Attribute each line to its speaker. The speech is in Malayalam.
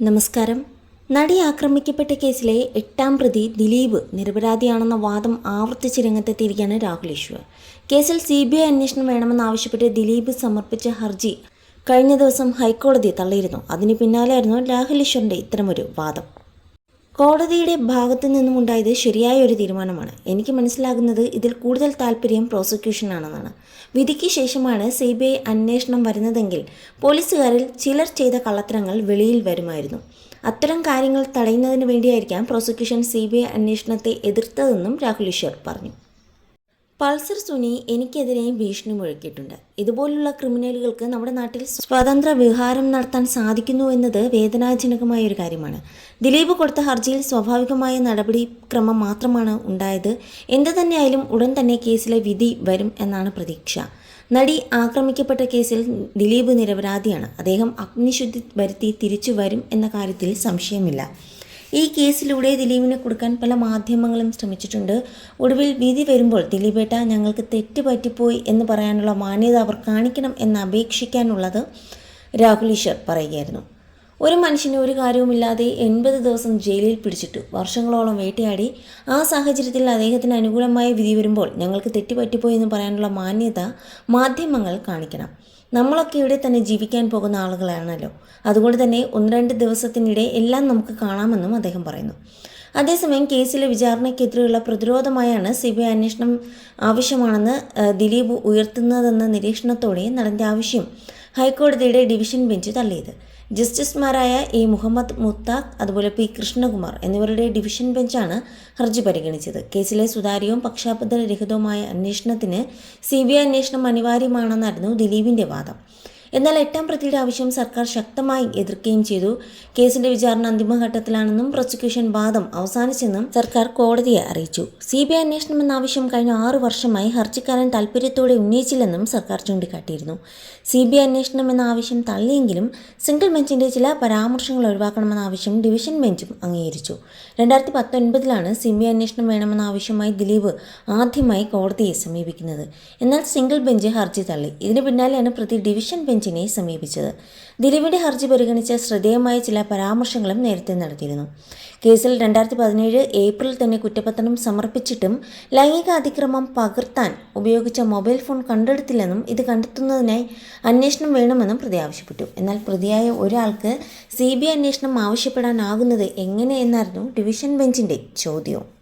Speaker 1: നമസ്കാരം. നടി ആക്രമിക്കപ്പെട്ട കേസിലെ എട്ടാം പ്രതി ദിലീപ് നിരപരാധിയാണെന്ന വാദം ആവർത്തിച്ച് രംഗത്തെത്തിയിരിക്കുകയാണ് രാഹുൽ ഈശ്വർ കേസിൽ സി ബി ഐ അന്വേഷണം വേണമെന്നാവശ്യപ്പെട്ട് ദിലീപ് സമർപ്പിച്ച ഹർജി കഴിഞ്ഞ ദിവസം ഹൈക്കോടതി തള്ളിയിരുന്നു. അതിന് പിന്നാലെയായിരുന്നു രാഹുൽ ഈശ്വറിന്റെ ഇത്തരമൊരു വാദം. കോടതിയുടെ ഭാഗത്തു നിന്നും ഉണ്ടായത് ശരിയായ ഒരു തീരുമാനമാണ്. എനിക്ക് മനസ്സിലാകുന്നത് ഇതിൽ കൂടുതൽ താല്പര്യം പ്രോസിക്യൂഷനാണെന്നാണ് വിധിക്ക് ശേഷമാണ് സി ബി ഐ അന്വേഷണം വരുന്നതെങ്കിൽ പോലീസുകാരിൽ ചിലർ ചെയ്ത കള്ളത്തരങ്ങൾ വെളിയിൽ വരുമായിരുന്നു. അത്തരം കാര്യങ്ങൾ തടയുന്നതിന് വേണ്ടിയായിരിക്കാം പ്രോസിക്യൂഷൻ സി ബി ഐ അന്വേഷണത്തെ എതിർത്തതെന്നും രാഹുൽ ഈശ്വർ പറഞ്ഞു. പൾസർ സുനി എനിക്കെതിരെ ഭീഷണി മുഴക്കിയിട്ടുണ്ട്. ഇതുപോലുള്ള ക്രിമിനലുകൾക്ക് നമ്മുടെ നാട്ടിൽ സ്വതന്ത്ര വിഹാരം നടത്താൻ സാധിക്കുന്നു എന്നത് വേദനാജനകമായ ഒരു കാര്യമാണ്. ദിലീപ് കൊടുത്ത ഹർജിയിൽ സ്വാഭാവികമായ നടപടിക്രമം മാത്രമാണ് ഉണ്ടായത്. എന്ത് തന്നെയായാലും ഉടൻ തന്നെ കേസിലെ വിധി വരും എന്നാണ് പ്രതീക്ഷ. നടി ആക്രമിക്കപ്പെട്ട കേസിൽ ദിലീപ് നിരപരാധിയാണ്. അദ്ദേഹം അഗ്നിശുദ്ധി വരുത്തി തിരിച്ചു വരും എന്ന കാര്യത്തിൽ സംശയമില്ല. ഈ കേസിലൂടെ ദിലീപിനെ കൊടുക്കാൻ പല മാധ്യമങ്ങളും ശ്രമിച്ചിട്ടുണ്ട്. ഒടുവിൽ വിധി വരുമ്പോൾ ദിലീപേട്ട ഞങ്ങൾക്ക് തെറ്റ് പറ്റിപ്പോയി എന്ന് പറയാനുള്ള മാന്യത അവർ കാണിക്കണം എന്ന് അപേക്ഷിക്കാനുള്ളത് രാഹുൽ ഈശ്വർ പറയുകയായിരുന്നു. ഒരു മനുഷ്യന് ഒരു കാര്യവുമില്ലാതെ എൺപത് ദിവസം ജയിലിൽ പിടിച്ചിട്ടു വർഷങ്ങളോളം വേട്ടയാടി ആ സാഹചര്യത്തിൽ അദ്ദേഹത്തിന് അനുകൂലമായ വിധി വരുമ്പോൾ ഞങ്ങൾക്ക് തെറ്റുപറ്റിപ്പോയി എന്ന് പറയാനുള്ള മാന്യത മാധ്യമങ്ങൾ കാണിക്കണം. നമ്മളൊക്കെ ഇവിടെ തന്നെ ജീവിക്കാൻ പോകുന്ന ആളുകളാണല്ലോ. അതുകൊണ്ട് തന്നെ ഒന്ന് രണ്ട് ദിവസത്തിനിടെ എല്ലാം നമുക്ക് കാണാമെന്നും അദ്ദേഹം പറയുന്നു. അതേസമയം കേസിലെ വിചാരണയ്ക്കെതിരെയുള്ള പ്രതിരോധമായാണ് സി ബി ഐ അന്വേഷണം ആവശ്യമാണെന്ന് ദിലീപ് ഉയർത്തുന്നതെന്ന നിരീക്ഷണത്തോടെ നടന്റെ ആവശ്യം ഹൈക്കോടതിയുടെ ഡിവിഷൻ ബെഞ്ച് തള്ളിയത്. ജസ്റ്റിസുമാരായ എ. മുഹമ്മദ് മുത്താഖ് അതുപോലെ പി. കൃഷ്ണകുമാർ എന്നിവരുടെ ഡിവിഷൻ ബെഞ്ചാണ് ഹർജി പരിഗണിച്ചത്. കേസിലെ സുതാര്യവും പക്ഷാപദ്ധരഹിതവുമായ അന്വേഷണത്തിന് സി ബി ഐ അന്വേഷണം അനിവാര്യമാണെന്നായിരുന്നു ദിലീപിന്റെ വാദം. എന്നാൽ എട്ടാം പ്രതിയുടെ ആവശ്യം സർക്കാർ ശക്തമായി എതിർക്കുകയും ചെയ്തു. കേസിന്റെ വിചാരണ അന്തിമഘട്ടത്തിലാണെന്നും പ്രോസിക്യൂഷൻ വാദം അവസാനിച്ചെന്നും സർക്കാർ കോടതിയെ അറിയിച്ചു. സി ബി ഐ അന്വേഷണം എന്ന ആവശ്യം കഴിഞ്ഞ ആറു വർഷമായി ഹർജിക്കാരൻ താൽപര്യത്തോടെ ഉന്നയിച്ചില്ലെന്നും സർക്കാർ ചൂണ്ടിക്കാട്ടിയിരുന്നു. സി ബി ഐ അന്വേഷണം എന്ന ആവശ്യം തള്ളിയെങ്കിലും സിംഗിൾ ബെഞ്ചിന്റെ ചില പരാമർശങ്ങൾ ഒഴിവാക്കണമെന്ന ആവശ്യം ഡിവിഷൻ ബെഞ്ചും അംഗീകരിച്ചു. രണ്ടായിരത്തി പത്തൊൻപതിലാണ് സി ബി ഐ അന്വേഷണം വേണമെന്ന ആവശ്യമായി ദിലീപ് ആദ്യമായി കോടതിയെ സമീപിക്കുന്നത്. എന്നാൽ സിംഗിൾ ബെഞ്ച് ഹർജി തള്ളി. ഇതിന് പിന്നാലെയാണ് പ്രതി ഡിവിഷൻ ബെഞ്ചിനെ സമീപിച്ചത്. ദിലീപിന്റെ ഹർജി പരിഗണിച്ച ശ്രദ്ധേയമായ ചില പരാമർശങ്ങളും നേരത്തെ നടത്തിയിരുന്നു. കേസിൽ രണ്ടായിരത്തി പതിനേഴ് ഏപ്രിൽ തന്നെ കുറ്റപത്രം സമർപ്പിച്ചിട്ടും ലൈംഗിക അതിക്രമം പകർത്താൻ ഉപയോഗിച്ച മൊബൈൽ ഫോൺ കണ്ടെടുത്തില്ലെന്നും ഇത് കണ്ടെത്തുന്നതിനായി അന്വേഷണം വേണമെന്നും പ്രതി ആവശ്യപ്പെട്ടു. എന്നാൽ പ്രതിയായ ഒരാൾക്ക് സി ബി അന്വേഷണം ആവശ്യപ്പെടാനാകുന്നത് എങ്ങനെയെന്നായിരുന്നു ഡിവിഷൻ ബെഞ്ചിന്റെ ചോദ്യവും.